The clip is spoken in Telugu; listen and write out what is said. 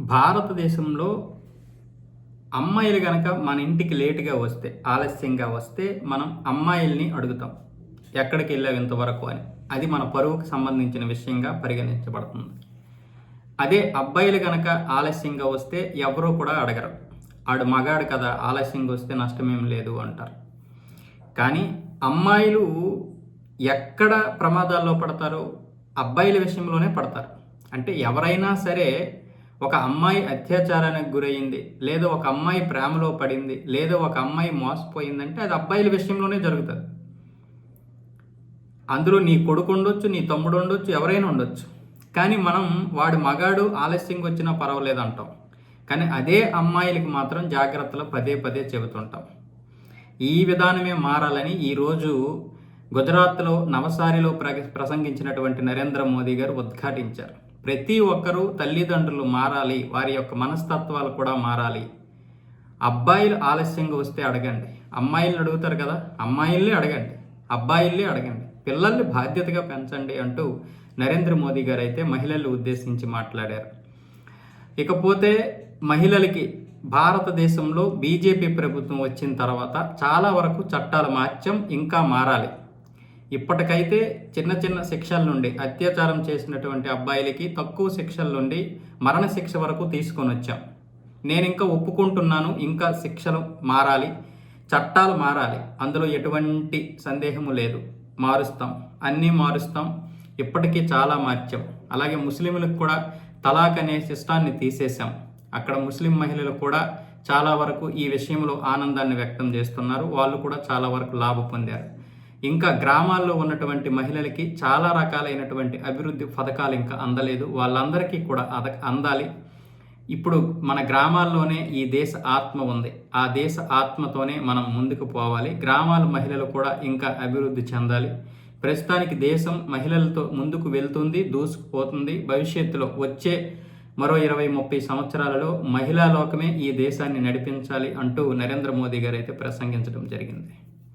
భారతదేశంలో అమ్మాయిలు కనుక మన ఇంటికి లేటుగా వస్తే ఆలస్యంగా వస్తే మనం అమ్మాయిల్ని అడుగుతాం. ఎక్కడికి వెళ్ళావు ఇంతవరకు అని. అది మన పరువుకు సంబంధించిన విషయంగా పరిగణించబడుతుంది. అదే అబ్బాయిలు కనుక ఆలస్యంగా వస్తే ఎవరూ కూడా అడగరు. ఆడు మగాడు కదా ఆలస్యంగా వస్తే నష్టమేం లేదు అంటారు. కానీ అమ్మాయిలు ఎక్కడ ప్రమాదాల్లో పడతారో? అబ్బాయిల విషయంలోనే పడతారు. అంటే ఎవరైనా సరే ఒక అమ్మాయి అత్యాచారానికి గురయ్యింది లేదా ఒక అమ్మాయి ప్రేమలో పడింది లేదా ఒక అమ్మాయి మోసపోయిందంటే అది అబ్బాయిల విషయంలోనే జరుగుతుంది. అందులో నీ కొడుకు ఉండొచ్చు నీ తమ్ముడు ఉండొచ్చు ఎవరైనా ఉండొచ్చు. కానీ మనం వాడి మగాడు ఆలస్యంగా వచ్చినా పర్వాలేదు అంటాం. కానీ అదే అమ్మాయిలకి మాత్రం జాగ్రత్తలు పదే పదే చెబుతుంటాం. ఈ విధానమే మారాలని ఈరోజు గుజరాత్లో నవసారిలో ప్ర ప్రసంగించినటువంటి నరేంద్ర మోదీ గారు ఉద్ఘాటించారు. ప్రతి ఒక్కరూ తల్లిదండ్రులు మారాలి వారి యొక్క మనస్తత్వాలు కూడా మారాలి. అబ్బాయిలు ఆలస్యంగా వస్తే అడగండి. అమ్మాయిలను అడుగుతారు కదా అమ్మాయిల్ని అడగండి. అబ్బాయిల్ని అడగండి. పిల్లల్ని బాధ్యతగా పెంచండి అంటూ నరేంద్ర మోదీ గారు అయితే మహిళలు ఉద్దేశించి మాట్లాడారు. ఇకపోతే మహిళలకి భారతదేశంలో బీజేపీ ప్రభుత్వం వచ్చిన తర్వాత చాలా వరకు చట్టాలు మార్చం ఇంకా మారాలి. ఇప్పటికైతే చిన్న చిన్న శిక్షల నుండి అత్యాచారం చేసినటువంటి అబ్బాయిలకి తక్కువ శిక్షల నుండి మరణ శిక్ష వరకు తీసుకొని వచ్చాం. నేను ఇంకా ఒప్పుకుంటున్నాను ఇంకా శిక్షలు మారాలి చట్టాలు మారాలి. అందులో ఎటువంటి సందేహము లేదు. మారుస్తాం. అన్నీ మారుస్తాం. ఇప్పటికీ చాలా మార్చాం. అలాగే ముస్లింలకు కూడా తలాక్ అనే శిష్టాన్ని తీసేశాం. అక్కడ ముస్లిం మహిళలు కూడా చాలా వరకు ఈ విషయంలో ఆనందాన్ని వ్యక్తం చేస్తున్నారు. వాళ్ళు కూడా చాలా వరకు లాభ పొందారు. ఇంకా గ్రామాల్లో ఉన్నటువంటి మహిళలకి చాలా రకాలైనటువంటి అభివృద్ధి పథకాలు ఇంకా అందలేదు. వాళ్ళందరికీ కూడా అద అందాలి. ఇప్పుడు మన గ్రామాల్లోనే ఈ దేశ ఆత్మ ఉంది. ఆ దేశ ఆత్మతోనే మనం ముందుకు పోవాలి. గ్రామాల మహిళలు కూడా ఇంకా అభివృద్ధి చెందాలి. ప్రస్తుతానికి దేశం మహిళలతో ముందుకు వెళ్తుంది దూసుకుపోతుంది. భవిష్యత్తులో వచ్చే మరో ఇరవై ముప్పై సంవత్సరాలలో మహిళా లోకమే ఈ దేశాన్ని నడిపించాలి అంటూ నరేంద్ర మోదీ గారు అయితే ప్రసంగించడం జరిగింది.